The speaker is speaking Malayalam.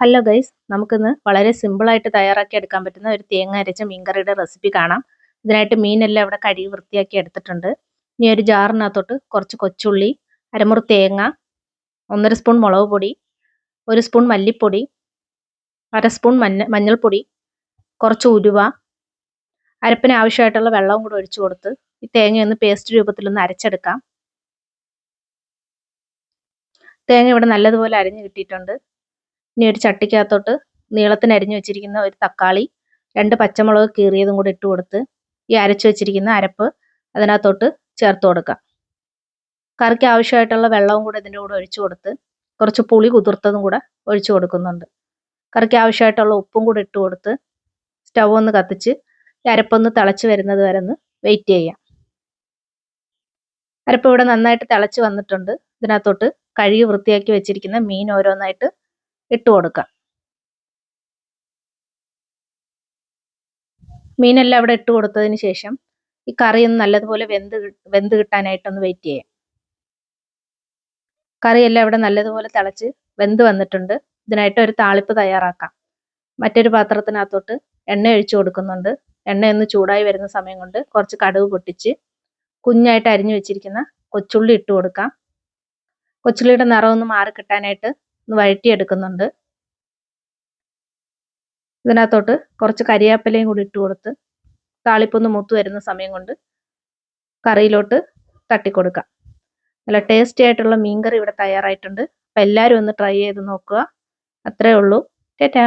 ഹലോ ഗൈസ് നമുക്കിന്ന് വളരെ സിമ്പിളായിട്ട് തയ്യാറാക്കി എടുക്കാൻ പറ്റുന്ന ഒരു തേങ്ങ അരച്ച മീൻകറിയുടെ റെസിപ്പി കാണാം. ഇതിനായിട്ട് മീനെല്ലാം ഇവിടെ കഴുകി വൃത്തിയാക്കി എടുത്തിട്ടുണ്ട്. ഇനി ഒരു ജാറിനകത്തോട്ട് കുറച്ച് കൊച്ചുള്ളി അരമുറി തേങ്ങ ഒന്നര സ്പൂൺ മുളക് പൊടി ഒരു സ്പൂൺ മല്ലിപ്പൊടി അര സ്പൂൺ മഞ്ഞ മഞ്ഞൾപ്പൊടി കുറച്ച് ഉരുവ അരപ്പിന് ആവശ്യമായിട്ടുള്ള വെള്ളവും കൂടെ ഒഴിച്ചു കൊടുത്ത് ഈ തേങ്ങയൊന്ന് പേസ്റ്റ് രൂപത്തിലൊന്ന് അരച്ചെടുക്കാം. തേങ്ങ ഇവിടെ നല്ലതുപോലെ അരിഞ്ഞു കിട്ടിയിട്ടുണ്ട്. ഇനി ഒരു ചട്ടിക്കകത്തോട്ട് നീളത്തിന് അരിഞ്ഞു വെച്ചിരിക്കുന്ന ഒരു തക്കാളി രണ്ട് പച്ചമുളക് കീറിയതും കൂടി ഇട്ട് കൊടുത്ത് ഈ അരച്ചു വെച്ചിരിക്കുന്ന അരപ്പ് അതിനകത്തോട്ട് ചേർത്ത് കൊടുക്കാം. കറിക്ക് ആവശ്യമായിട്ടുള്ള വെള്ളവും കൂടെ ഇതിന്റെ കൂടെ ഒഴിച്ചു കൊടുത്ത് കുറച്ച് പുളി കുതിർത്തതും കൂടെ ഒഴിച്ചു കൊടുക്കുന്നുണ്ട്. കറിക്ക് ആവശ്യമായിട്ടുള്ള ഉപ്പും കൂടെ ഇട്ട് കൊടുത്ത് സ്റ്റവ് ഒന്ന് കത്തിച്ച് ഈ അരപ്പൊന്ന് തിളച്ച് വരുന്നത് വരെ ഒന്ന് വെയിറ്റ് ചെയ്യാം. അരപ്പ് ഇവിടെ നന്നായിട്ട് തിളച്ച് വന്നിട്ടുണ്ട്. ഇതിനകത്തോട്ട് കഴുകി വൃത്തിയാക്കി വെച്ചിരിക്കുന്ന മീൻ ഓരോന്നായിട്ട് ഇട്ട് കൊടുക്കാം. മീനെല്ലാം അവിടെ ഇട്ട് കൊടുത്തതിന് ശേഷം ഈ കറി ഒന്ന് നല്ലതുപോലെ വെന്ത് വെന്ത് കിട്ടാനായിട്ടൊന്ന് വെയിറ്റ് ചെയ്യാം. കറിയെല്ലാം ഇവിടെ നല്ലതുപോലെ തിളച്ച് വെന്ത് വന്നിട്ടുണ്ട്. ഇതിനായിട്ട് ഒരു താളിപ്പ് തയ്യാറാക്കാം. മറ്റൊരു പാത്രത്തിനകത്തോട്ട് എണ്ണ ഒഴിച്ചു കൊടുക്കുന്നുണ്ട്. എണ്ണ ഒന്ന് ചൂടായി വരുന്ന സമയം കൊണ്ട് കുറച്ച് കടുക് പൊട്ടിച്ച് കുഞ്ഞായിട്ട് അരിഞ്ഞു വെച്ചിരിക്കുന്ന കൊച്ചുള്ളി ഇട്ട് കൊടുക്കാം. കൊച്ചുള്ളിയുടെ നിറം ഒന്ന് മാറി കിട്ടാനായിട്ട് ഒന്ന് വഴറ്റിയെടുക്കുന്നുണ്ട്. ഇതിനകത്തോട്ട് കുറച്ച് കരിയാപ്പിലയും കൂടി ഇട്ട് കൊടുത്ത് താളിപ്പൊന്ന് മൂത്ത് വരുന്ന സമയം കൊണ്ട് കറിയിലോട്ട് തട്ടിക്കൊടുക്കാം നല്ല ടേസ്റ്റി ആയിട്ടുള്ള മീൻകറി ഇവിടെ തയ്യാറായിട്ടുണ്ട്. അപ്പം എല്ലാവരും ഒന്ന് ട്രൈ ചെയ്ത് നോക്കുക. അത്രേ ഉള്ളൂ. ടാറ്റാ.